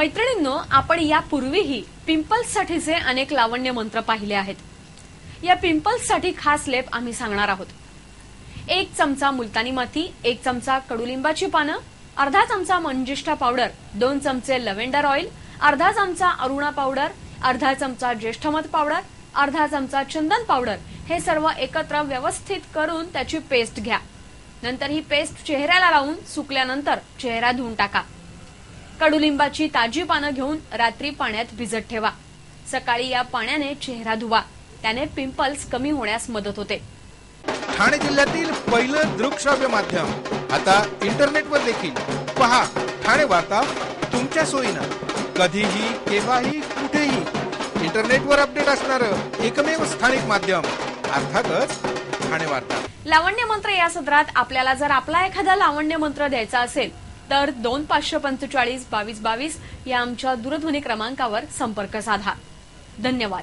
मैत्रिणींनो आपण यापूर्वीही पिंपल्ससाठीचे अनेक लावण्य मंत्र पाहिले आहेत. या पिंपल्ससाठी खास लेप आम्ही सांगणार आहोत. एक चमचा मुलतानी माती एक चमचा कडुलिंबाची पानं अर्धा चमचा मंजिष्ठा पावडर दोन चमचे लव्हेंडर ऑइल अर्धा चमचा अरुणा पावडर अर्धा चमचा ज्येष्ठमध पावडर अर्धा चमचा चंदन पावडर हे सर्व एकत्र व्यवस्थित करून त्याची पेस्ट घ्या. नंतर ही पेस्ट चेहऱ्याला लावून सुकल्यानंतर चेहरा धुवून टाका. कडुलिंबाची ताजी पानं घेऊन रात्री पाण्यात भिजत ठेवा. सकाळी या पाण्याने चेहरा धुवा. त्याने पिंपल्स कमी होण्यास मदत होते. ठाणे जिल्ह्यातील पहिलं दृकश्राव्य माध्यम. आता इंटरनेटवर देखील. पहा ठाणे वार्ता तुमच्या सोयीनं. कधीही केव्हाही कुठेही. इंटरनेटवर अपडेट असणार एकमेव स्थानिक माध्यम. अर्थातच ठाणे वार्ता. लावण्य मंत्र या सत्रात आपल्याला जर आपला एखादा लावण्य मंत्र द्यायचा असेल तर दोन पाचशे पंचेचाळीस बावीस बावीस या आमच्या दूरध्वनी क्रमांकावर संपर्क साधा. धन्यवाद.